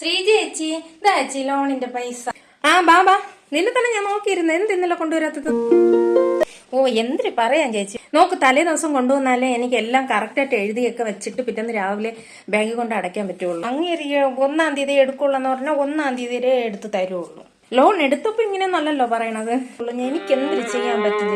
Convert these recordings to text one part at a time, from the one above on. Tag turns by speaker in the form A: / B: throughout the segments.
A: ശ്രീജ ചേച്ചി ചേച്ചി ലോണിന്റെ പൈസ. ആ ബാബാ നിന്നെ തന്നെ ഞാൻ നോക്കിയിരുന്നു. എന്ത് ഇന്നലെ കൊണ്ടുവരാത്തത്? ഓ എന്തിരി പറയാൻ ചേച്ചി? നോക്ക് തലേ ദിവസം കൊണ്ടുവന്നാലേ എനിക്ക് എല്ലാം കറക്റ്റായിട്ട് എഴുതിയൊക്കെ വെച്ചിട്ട് പിറ്റേന്ന് രാവിലെ ബാങ്കിൽ കൊണ്ട് അടയ്ക്കാൻ പറ്റുള്ളൂ. അങ്ങേരി ഒന്നാം തീയതി എടുക്കുള്ളൂ എന്ന് പറഞ്ഞാൽ ഒന്നാം തീയതിയിലേ എടുത്ത് തരുള്ളൂ. ലോൺ എടുത്തപ്പോ ഇങ്ങനെ നല്ലല്ലോ പറയണത് എനിക്ക് എന്തിരി ചെയ്യാൻ പറ്റും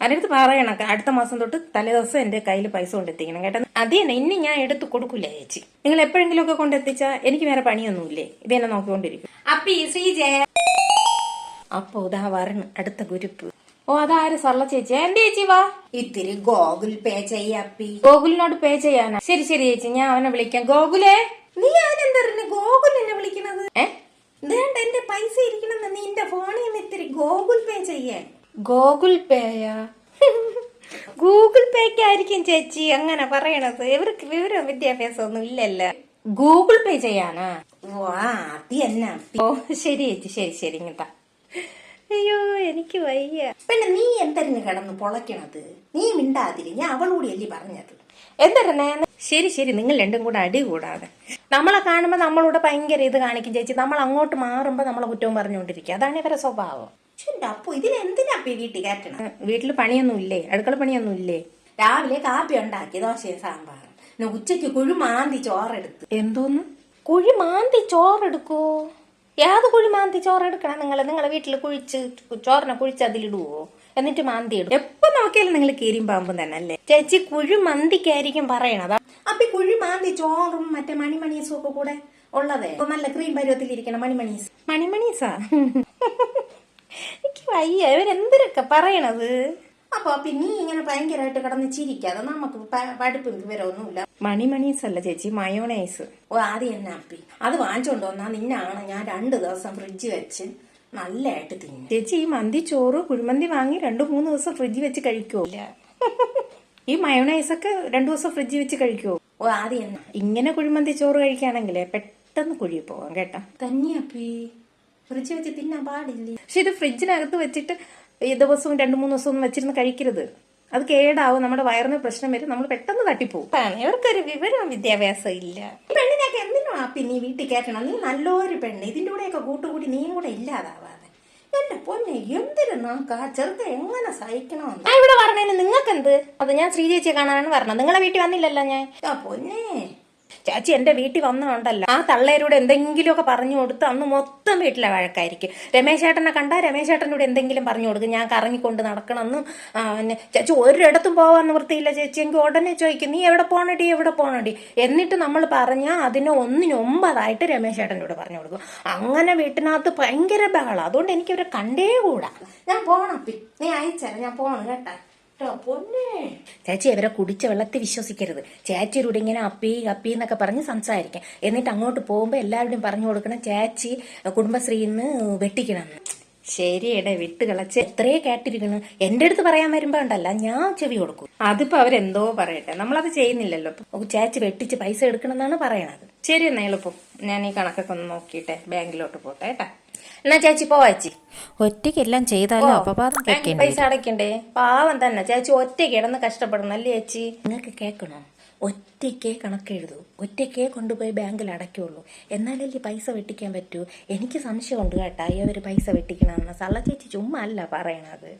A: അതിനടുത്ത് പറയണം അടുത്ത മാസം തൊട്ട് തലേ ദിവസം എന്റെ കയ്യിൽ പൈസ കൊണ്ടെത്തിക്കണം കേട്ടോ. അത് തന്നെ ഇനി ഞാൻ എടുത്തു കൊടുക്കൂല ചേച്ചി. നിങ്ങൾ എപ്പോഴെങ്കിലും ഒക്കെ കൊണ്ടെത്തിച്ചാ എനിക്ക് വേറെ പണിയൊന്നുമില്ലേ? ഇത് എന്നെ നോക്കിക്കൊണ്ടിരിക്കും. അപ്പി ശ്രീജയ അപ്പൊ ഇതാ വരണം അടുത്ത കുരുപ്പ് ഓ അതാര് സർള ചേച്ചി? എന്റെ ചേച്ചി വാ.
B: ഇത്തിരി ഗോകുൽ പേ ചെയ്യപ്പി
A: ഗോകുലിനോട് പേ ചെയ്യാനാ? ശരി ശരി ചേച്ചി ഞാൻ അവനെ വിളിക്കാം. ഗോകുലേ?
B: നീ അവനെന്താ ഗോകുൽ എന്നെ വിളിക്കണത്
A: ഏ?
B: വേണ്ട എന്റെ പൈസ ഇരിക്കണമെന്ന് നീ എന്റെ ഫോണിൽ നിന്ന് ഇത്തിരി ഗോകുൽ പേ ചെയ്യാൻ.
A: ഗൂഗിൾ പേയാ? ഗൂഗിൾ പേക്കായിരിക്കും ചേച്ചി അങ്ങനെ പറയണത്. ഇവർക്ക് വിവരം വിദ്യാഭ്യാസം ഒന്നും ഇല്ലല്ലോ. ഗൂഗിൾ പേ ചെയ്യാനാ?
B: വാ അത് തന്നെ.
A: ഓ ശരി ചേച്ചി ശരി ശരി ഇങ്ങട്ടാ അയ്യോ എനിക്ക് വയ്യ.
B: പിന്നെ നീ എന്തരിന് കിടന്ന് പൊളയ്ക്കണത്? നീ മിണ്ടാതിരി. ഞാൻ അവളോട് അല്ലേ പറഞ്ഞത്.
A: എന്തരനെ ശരി ശരി നിങ്ങൾ രണ്ടും കൂടെ അടി കൂടാതെ. നമ്മളെ കാണുമ്പോൾ നമ്മളോട് ഭയങ്കര ഇത് കാണിക്കും ചേച്ചി. നമ്മൾ അങ്ങോട്ട് മാറുമ്പോൾ നമ്മളെ കുറ്റവും പറഞ്ഞുകൊണ്ടിരിക്കുക അതാണ് ഇവരെ സ്വഭാവം.
B: പക്ഷെ അപ്പൊ എന്തിനാ വീട്ടിൽ കയറ്റണം?
A: വീട്ടിൽ പണിയൊന്നും ഇല്ലേ? അടുക്കള പണിയൊന്നും ഇല്ലേ?
B: രാവിലെ കാപ്പി ഉണ്ടാക്കി ദോശയും സാമ്പാറും പിന്നെ ഉച്ചയ്ക്ക് കുഴിമാന്തി ചോറെടുത്ത്.
A: എന്തോന്ന്? കുഴിമാന്തി ചോറെടുക്കോ? ഏത് കുഴിമാന്തി ചോറെടുക്കണം നിങ്ങൾ നിങ്ങളെ വീട്ടിൽ കുഴിച്ച് ചോറിനെ കുഴിച്ച് അതിലിടുവോ? എന്നിട്ട് മാന്തി ഇടും. എപ്പോ നോക്കിയാലും നിങ്ങൾ കീരിയും പാമ്പും തന്നെ അല്ലേ? ചേച്ചി കുഴി മന്തിക്കായിരിക്കും പറയണത്.
B: അപ്പൊ ഈ കുഴി മാന്തി ചോറും മറ്റേ മണിമണീസും ഒക്കെ കൂടെ ഉള്ളതേ? നല്ല ക്രീം പരുവത്തിലിരിക്കണം മണിമണീസ്.
A: മണിമണീസാ? വയ്യ. ഇവരെന്തിനൊക്കെ പറയണത്?
B: അപ്പൊ പിന്നെ നീ ഇങ്ങനെ ഭയങ്കരമായിട്ട് കിടന്ന് ചിരിക്കാതെ നമുക്ക് പഠിപ്പും വിവരമൊന്നുമില്ല
A: മണിമണീസ് അല്ല ചേച്ചി മയോണൈസ്.
B: ഓ ആദ്യം തന്നെ അപ്പി. അത് വാങ്ങിച്ചോണ്ട് വന്നാ നിന്നാണ് ഞാൻ രണ്ടു ദിവസം ഫ്രിഡ്ജ് വെച്ച് നല്ലതായിട്ട് തിന്നു.
A: ചേച്ചി ഈ മന്തി ചോറ് കുഴിമന്തി വാങ്ങി രണ്ടു മൂന്ന് ദിവസം ഫ്രിഡ്ജ് വെച്ച് കഴിക്കുമോ ഈ മയോണൈസ് ഒക്കെ രണ്ടു ദിവസം ഫ്രിഡ്ജ് വെച്ച് കഴിക്കുമോ
B: ഓ ആദ്യം എന്നാ
A: ഇങ്ങനെ കുഴിമന്തി ചോറ് കഴിക്കുകയാണെങ്കിലേ പെട്ടെന്ന് കുഴി പോവാം കേട്ടാ.
B: തന്നെ ഫ്രിഡ്ജ് വെച്ച് തിന്നാൻ പാടില്ലേ?
A: പക്ഷെ ഇത് ഫ്രിഡ്ജിനകത്ത് വെച്ചിട്ട് ഈ ദിവസവും രണ്ടു മൂന്ന് ദിവസവും ഒന്നും വെച്ചിരുന്ന് കഴിക്കരുത്. അത് കേടാവും നമ്മുടെ വയറിന് പ്രശ്നം വരും നമ്മൾ പെട്ടെന്ന് തട്ടിപ്പോവും. ഇവർക്കൊരു വിവരം വിദ്യാഭ്യാസം ഇല്ല.
B: പെണ്ണിനൊക്കെ എന്തിനാ ആ നീ വീട്ടിൽ കയറ്റണം. നീ നല്ലൊരു പെണ്ണ്. ഇതിന്റെ കൂടെയൊക്കെ കൂട്ടുകൂടി നീയും കൂടെ ഇല്ലാതാവാതെ. എന്റെ പൊന്നെ എന്തിനു നമുക്ക് ആ ചെറുക്ക എങ്ങനെ സഹിക്കണമെന്ന്?
A: ഞാൻ ഇവിടെ പറഞ്ഞതിന് നിങ്ങൾക്ക് എന്ത് അത് ഞാൻ ശ്രീചേച്ചിയെ കാണാനാണ് പറഞ്ഞത്. നിങ്ങളെ വീട്ടിൽ വന്നില്ലല്ലോ ഞാൻ.
B: ആ പൊന്നെ.
A: ചേച്ചി എന്റെ വീട്ടിൽ വന്നുണ്ടല്ലോ. ആ തള്ളേരോട് എന്തെങ്കിലുമൊക്കെ പറഞ്ഞു കൊടുത്ത് അന്ന് മൊത്തം വീട്ടിലെ വഴക്കായിരിക്കും. രമേശേട്ടനെ കണ്ടാ കണ്ടാൽ രമേശ് ചേട്ടനോട് എന്തെങ്കിലും പറഞ്ഞു കൊടുക്കും. ഞാൻ കറങ്ങിക്കൊണ്ട് നടക്കണമെന്നും ചേച്ചി ഒരിടത്തും പോവാൻ നിവൃത്തിയില്ല ചേച്ചി. എങ്കിൽ ഉടനെ ചോദിക്കും നീ എവിടെ പോണടി? എവിടെ പോണടി? എന്നിട്ട് നമ്മൾ പറഞ്ഞാൽ അതിന് ഒന്നിന് ഒമ്പതായിട്ട് രമേശ് ചേട്ടനോട് പറഞ്ഞു കൊടുക്കും. അങ്ങനെ വീട്ടിനകത്ത് ഭയങ്കര ബഹളം. അതുകൊണ്ട് എനിക്ക് ഇവരെ കണ്ടേ കൂടാ.
B: ഞാൻ അപ്പി നീ അയച്ചാൽ ഞാൻ പോകണം കേട്ടാ.
A: ചേച്ചി ഇവരെ കുടിച്ച വെള്ളത്തിൽ വിശ്വസിക്കരുത്. ചേച്ചിയോട് ഇങ്ങനെ അപ്പി അപ്പി എന്നൊക്കെ പറഞ്ഞ് സംസാരിക്കാം. എന്നിട്ട് അങ്ങോട്ട് പോകുമ്പോൾ എല്ലാവരുടെയും പറഞ്ഞു കൊടുക്കണം ചേച്ചി കുടുംബശ്രീന്ന് വെട്ടിക്കണം. ശരിയടെ വിട്ട് കളച്ച്. എത്രയേ കേട്ടിരിക്കണം എന്റെ അടുത്ത് പറയാൻ വരുമ്പോ ഉണ്ടല്ല ഞാൻ ചെവി കൊടുക്കും. അതിപ്പോ അവരെന്തോ പറയട്ടെ. നമ്മളത് ചെയ്യുന്നില്ലല്ലോ ചേച്ചി വെട്ടിച്ച് പൈസ എടുക്കണം എന്നാണ് പറയണത്. ശരി എന്നാ എളുപ്പം. ഞാൻ ഈ കണക്കൊക്കെ ഒന്ന് നോക്കിയിട്ടെ ബാങ്കിലോട്ട് പോട്ടെ കേട്ടാ? എന്നാ ചേച്ചി പോവാച്ചി
C: ഒറ്റയ്ക്കെല്ലാം ചെയ്താലോ അപവാദം കേൾക്കേണ്ടി
A: പൈസ അടയ്ക്കണ്ടേ? പാവം തന്നെ. ചേച്ചി ഒറ്റയ്ക്ക് ഇടന്ന് കഷ്ടപ്പെടണം അല്ലേ ചേച്ചി? നിങ്ങൾക്ക് കേൾക്കണോ? ഒറ്റയ്ക്കേ കണക്കെഴുതൂ ഒറ്റയ്ക്കേ കൊണ്ടുപോയി ബാങ്കിൽ അടയ്ക്കുള്ളൂ. എന്നാലല്ലേ പൈസ വെട്ടിക്കാൻ പറ്റൂ? എനിക്ക് സംശയമുണ്ട് കേട്ടാ. ഈ അവർ പൈസ വെട്ടിക്കണമെന്ന് സള്ള ചേച്ചി ചുമ്മാ അല്ല പറയണത്.